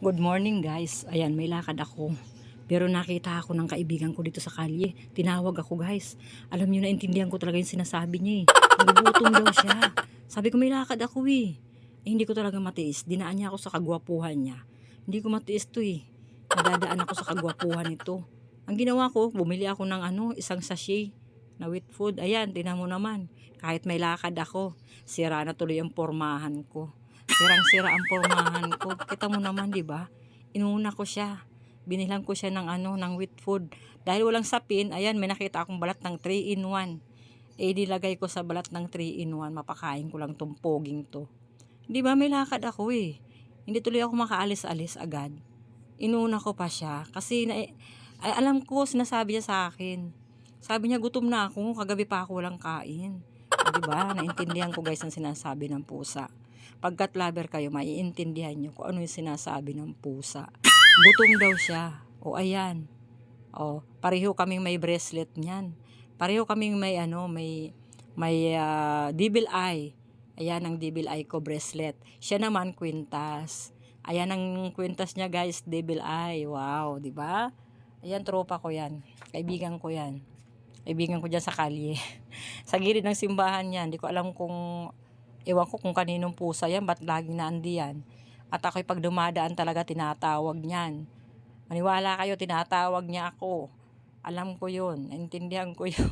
Good morning guys. Ayan, may lakad ako. Pero nakita ako ng kaibigan ko dito sa kalye. Tinawag ako guys. Alam niyo, naintindihan ko talaga yung sinasabi niya eh. Nagugutom daw siya. Sabi ko may lakad ako eh. eh. Hindi ko talaga matiis. Dinaan niya ako sa kagwapuhan niya. Hindi ko matiis to eh. Nadadaan ako sa kagwapuhan nito. Ang ginawa ko, bumili ako ng ano, isang sachet na wheat food. Ayan, tinan naman. Kahit may lakad ako, sira na tuloy ang pormahan ko. Sirang-sira ang pormahan ko. Kita mo naman, di ba? Inuna ko siya. Binilang ko siya ng ano, ng wheat food. Dahil walang sapin, ayan, may nakita akong balat ng 3 in 1. Eh, dilagay ko sa balat ng 3 in 1. Mapakain ko lang tong poging to. Di ba, may lakad ako eh. Hindi tuloy ako makaalis-alis agad. Inuna ko pa siya. Kasi, na, ay, alam ko, sinasabi niya sa akin. Sabi niya, gutom na ako. Kagabi pa ako walang kain. O, di ba? Naintindihan ko guys ang sinasabi ng pusa. Pagkat lover kayo, maiintindihan nyo kung ano yung sinasabi ng pusa. Gutom daw siya. O ayan. O, pareho kaming may bracelet niyan. Pareho kaming may ano, may may ah, devil eye. Ayan ang devil eye ko bracelet. Siya naman kwintas. Ayan ang kwintas niya guys, devil eye. Wow, di ba? Ayan tropa ko 'yan. Kaibigan ko 'yan. Kaibigan ko diyan sa kalye. sa gilid ng simbahan 'yan. Hindi ko alam kung ewan ko kung kaninong pusa 'yan, ba't laging naandiyan. At ako'y pag dumadaan talaga tinatawag niyan. Maniwala kayo, tinatawag niya ako. Alam ko yun. Naintindihan ko yun.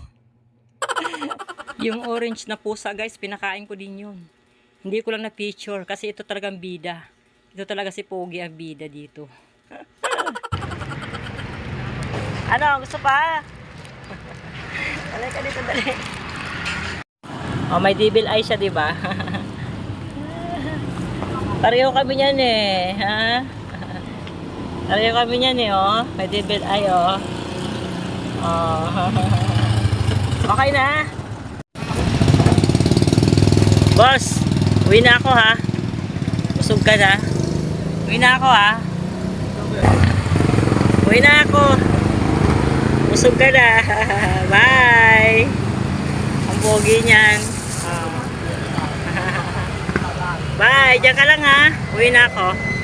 yung orange na pusa guys, pinakain ko din yun. Hindi ko lang na picture kasi ito talagang bida. Ito talaga si Pogi ang bida dito. ano, gusto pa? dali ka dito, dali. Oh, may devil eye siya, di ba? Pareho kami niyan eh, ha? Pareho kami niyan eh, oh. May devil eye, oh. Oh. okay na. Boss, uwi na ako ha. Busog ka na. Uwi na ako ha. Uwi na ako. Busog ka na. Bye. Ang pogi niyan. Oh. Bye, diyan ka lang ha. Uwi na ako.